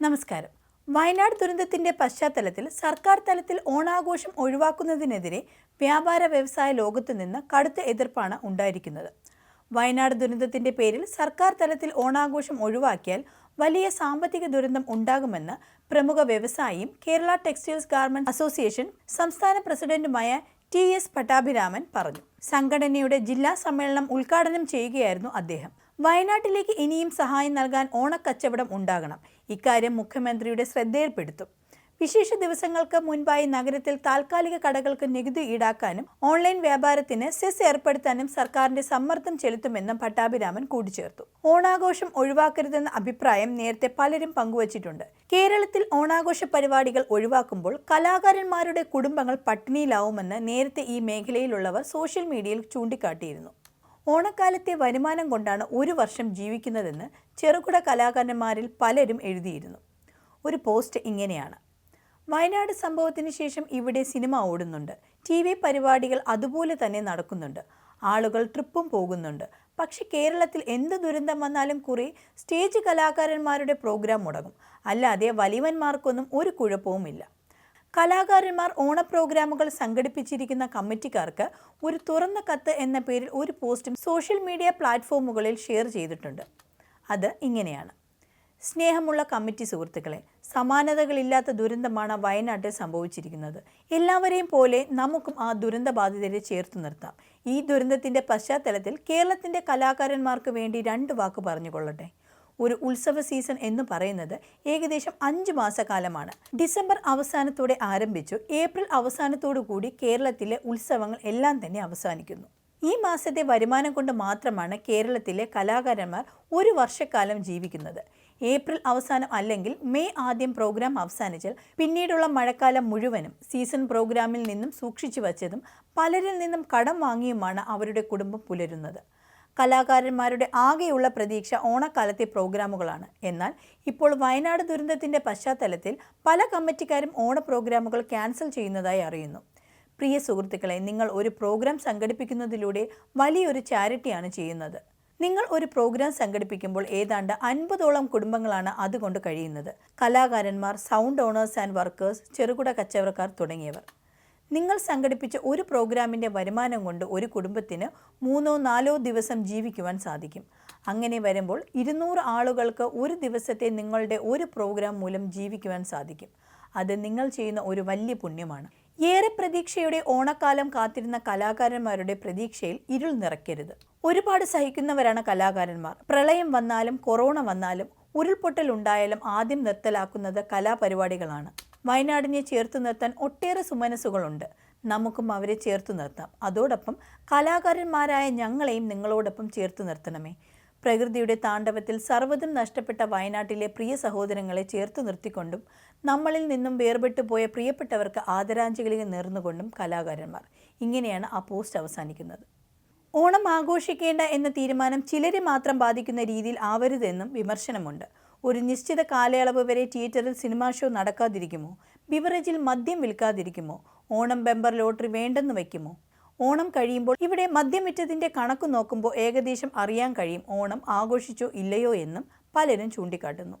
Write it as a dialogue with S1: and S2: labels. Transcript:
S1: നമസ്കാരം. വയനാട് ദുരന്തത്തിന്റെ പശ്ചാത്തലത്തിൽ സർക്കാർ തലത്തിൽ ഓണാഘോഷം ഒഴിവാക്കുന്നതിനെതിരെ വ്യാപാര വ്യവസായ ലോകത്തു നിന്ന് കടുത്ത എതിർപ്പാണ് ഉണ്ടായിരിക്കുന്നത്. വയനാട് ദുരന്തത്തിന്റെ പേരിൽ സർക്കാർ തലത്തിൽ ഓണാഘോഷം ഒഴിവാക്കിയാൽ വലിയ സാമ്പത്തിക ദുരന്തം ഉണ്ടാകുമെന്ന് പ്രമുഖ വ്യവസായിയും കേരള ടെക്സ്റ്റൈൽസ് ഗാർമെന്റ് അസോസിയേഷൻ സംസ്ഥാന പ്രസിഡന്റുമായ ടി എസ് പട്ടാഭിരാമൻ പറഞ്ഞു. സംഘടനയുടെ ജില്ലാ സമ്മേളനം ഉദ്ഘാടനം ചെയ്യുകയായിരുന്നു അദ്ദേഹം. വയനാട്ടിലേക്ക് ഇനിയും സഹായം നൽകാൻ ഓണക്കച്ചവടം ഉണ്ടാകണം. ഇക്കാര്യം മുഖ്യമന്ത്രിയുടെ ശ്രദ്ധയിൽപ്പെടുത്തും. വിശേഷ ദിവസങ്ങൾക്ക് മുൻപായി നഗരത്തിൽ താൽക്കാലിക കടകൾക്ക് നികുതി ഈടാക്കാനും ഓൺലൈൻ വ്യാപാരത്തിന് സെസ് ഏർപ്പെടുത്താനും സർക്കാരിന്റെ സമ്മർദ്ദം ചെലുത്തുമെന്നും പട്ടാഭിരാമൻ കൂട്ടിച്ചേർത്തു. ഓണാഘോഷം ഒഴിവാക്കരുതെന്ന അഭിപ്രായം നേരത്തെ പലരും പങ്കുവച്ചിട്ടുണ്ട്. കേരളത്തിൽ ഓണാഘോഷ പരിപാടികൾ ഒഴിവാക്കുമ്പോൾ കലാകാരന്മാരുടെ കുടുംബങ്ങൾ പട്ടിണിയിലാവുമെന്ന് നേരത്തെ ഈ മേഖലയിലുള്ളവർ സോഷ്യൽ മീഡിയയിൽ ചൂണ്ടിക്കാട്ടിയിരുന്നു. ഓണക്കാലത്തെ വരുമാനം കൊണ്ടാണ് ഒരു വർഷം ജീവിക്കുന്നതെന്ന് ചെറുകിട കലാകാരന്മാരിൽ പലരും എഴുതിയിരുന്നു. ഒരു പോസ്റ്റ് ഇങ്ങനെയാണ്. വയനാട് സംഭവത്തിന് ശേഷം ഇവിടെ സിനിമ ഓടുന്നുണ്ട്. ടി വി പരിപാടികൾ അതുപോലെ തന്നെ നടക്കുന്നുണ്ട്. ആളുകൾ ട്രിപ്പും പോകുന്നുണ്ട്. പക്ഷേ കേരളത്തിൽ എന്ത് ദുരന്തം വന്നാലും കുറെ സ്റ്റേജ് കലാകാരന്മാരുടെ പ്രോഗ്രാം മുടങ്ങും. അല്ലാതെ വലിയവന്മാർക്കൊന്നും ഒരു കുഴപ്പവുമില്ല. കലാകാരന്മാർ ഓണ പ്രോഗ്രാമുകൾ സംഘടിപ്പിച്ചിരിക്കുന്ന കമ്മിറ്റിക്കാർക്ക് ഒരു തുറന്ന കത്ത് എന്ന പേരിൽ ഒരു പോസ്റ്റും സോഷ്യൽ മീഡിയ പ്ലാറ്റ്ഫോമുകളിൽ ഷെയർ ചെയ്തിട്ടുണ്ട്. അത് ഇങ്ങനെയാണ്. സ്നേഹമുള്ള കമ്മിറ്റി സുഹൃത്തുക്കളെ സമാനതകളില്ലാത്ത ദുരന്തമാണ് വയനാട്ടിൽ സംഭവിച്ചിരിക്കുന്നത്. എല്ലാവരെയും പോലെ നമുക്കും ആ ദുരന്തബാധിതരെ ചേർത്ത് നിർത്താം. ഈ ദുരന്തത്തിന്റെ പശ്ചാത്തലത്തിൽ കേരളത്തിന്റെ കലാകാരന്മാർക്ക് വേണ്ടി രണ്ട് വാക്ക് പറഞ്ഞുകൊള്ളട്ടെ. ഒരു ഉത്സവ സീസൺ എന്ന് പറയുന്നത് ഏകദേശം അഞ്ച് മാസക്കാലമാണ്. ഡിസംബർ അവസാനത്തോടെ ആരംഭിച്ചു. ഏപ്രിൽ അവസാനത്തോടു കൂടി കേരളത്തിലെ ഉത്സവങ്ങൾ എല്ലാം തന്നെ അവസാനിക്കുന്നു. ഈ മാസത്തെ വരുമാനം കൊണ്ട് മാത്രമാണ് കേരളത്തിലെ കലാകാരന്മാർ ഒരു വർഷക്കാലം ജീവിക്കുന്നത്. ഏപ്രിൽ അവസാനം അല്ലെങ്കിൽ മെയ് ആദ്യം പ്രോഗ്രാം അവസാനിച്ചാൽ പിന്നീടുള്ള മഴക്കാലം മുഴുവനും സീസൺ പ്രോഗ്രാമിൽ നിന്നും സൂക്ഷിച്ചു വച്ചതും പലരിൽ നിന്നും കടം വാങ്ങിയുമാണ് അവരുടെ കുടുംബം പുലരുന്നത്. കലാകാരന്മാരുടെ ആകെയുള്ള പ്രതീക്ഷ ഓണക്കാലത്തെ പ്രോഗ്രാമുകളാണ്. എന്നാൽ ഇപ്പോൾ വയനാട് ദുരന്തത്തിന്റെ പശ്ചാത്തലത്തിൽ പല കമ്മിറ്റിക്കാരും ഓണ പ്രോഗ്രാമുകൾ ക്യാൻസൽ ചെയ്യുന്നതായി അറിയുന്നു. പ്രിയ സുഹൃത്തുക്കളെ നിങ്ങൾ ഒരു പ്രോഗ്രാം സംഘടിപ്പിക്കുന്നതിലൂടെ വലിയൊരു ചാരിറ്റിയാണ് ചെയ്യുന്നത്. നിങ്ങൾ ഒരു പ്രോഗ്രാം സംഘടിപ്പിക്കുമ്പോൾ ഏതാണ്ട് അൻപതോളം കുടുംബങ്ങളാണ് അതുകൊണ്ട് കഴിയുന്നത്. കലാകാരന്മാർ സൗണ്ട് ഓണേഴ്സ് ആൻഡ് വർക്കേഴ്സ് ചെറുകിട കച്ചവടക്കാർ തുടങ്ങിയവർ. നിങ്ങൾ സംഘടിപ്പിച്ച ഒരു പ്രോഗ്രാമിന്റെ വരുമാനം കൊണ്ട് ഒരു കുടുംബത്തിന് മൂന്നോ നാലോ ദിവസം ജീവിക്കുവാൻ സാധിക്കും. അങ്ങനെ വരുമ്പോൾ ഇരുന്നൂറ് ആളുകൾക്ക് ഒരു ദിവസത്തെ നിങ്ങളുടെ ഒരു പ്രോഗ്രാം മൂലം ജീവിക്കുവാൻ സാധിക്കും. അത് നിങ്ങൾ ചെയ്യുന്ന ഒരു വലിയ പുണ്യമാണ്. ഏറെ പ്രതീക്ഷയുടെ ഓണക്കാലം കാത്തിരുന്ന കലാകാരന്മാരുടെ പ്രതീക്ഷയിൽ ഇരുൾ നിറയ്ക്കരുത്. ഒരുപാട് സഹിക്കുന്നവരാണ് കലാകാരന്മാർ. പ്രളയം വന്നാലും കൊറോണ വന്നാലും ഉരുൾപൊട്ടൽ ഉണ്ടായാലും ആദ്യം നിർത്തലാക്കുന്നത് കലാപരിപാടികളാണ്. വയനാടിനെ ചേർത്ത് നിർത്താൻ ഒട്ടേറെ സുമനസ്സുകളുണ്ട്. നമുക്കും അവരെ ചേർത്ത് നിർത്താം. അതോടൊപ്പം കലാകാരന്മാരായ ഞങ്ങളെയും നിങ്ങളോടൊപ്പം ചേർത്ത് നിർത്തണമേ. പ്രകൃതിയുടെ താണ്ഡവത്തിൽ സർവതും നഷ്ടപ്പെട്ട വയനാട്ടിലെ പ്രിയ സഹോദരങ്ങളെ ചേർത്ത് നിർത്തിക്കൊണ്ടും നമ്മളിൽ നിന്നും വേർപെട്ടു പോയ പ്രിയപ്പെട്ടവർക്ക് ആദരാഞ്ജലികൾ നേർന്നുകൊണ്ടും കലാകാരന്മാർ. ഇങ്ങനെയാണ് ആ പോസ്റ്റ് അവസാനിക്കുന്നത്. ഓണം ആഘോഷിക്കേണ്ട എന്ന തീരുമാനം ചിലരെ മാത്രം ബാധിക്കുന്ന രീതിയിൽ ആവരുതെന്നും വിമർശനമുണ്ട്. ഒരു നിശ്ചിത കാലയളവ് വരെ തിയേറ്ററിൽ സിനിമാ ഷോ നടക്കാതിരിക്കുമോ? ബിവറേജിൽ മദ്യം വിൽക്കാതിരിക്കുമോ? ഓണം ബെമ്പർ ലോട്ടറി വേണ്ടെന്ന് വയ്ക്കുമോ? ഓണം കഴിയുമ്പോൾ ഇവിടെ മദ്യം വിറ്റതിന്റെ കണക്ക് നോക്കുമ്പോൾ ഏകദേശം അറിയാൻ കഴിയും ഓണം ആഘോഷിച്ചോ ഇല്ലയോ എന്നും പലരും ചൂണ്ടിക്കാട്ടുന്നു.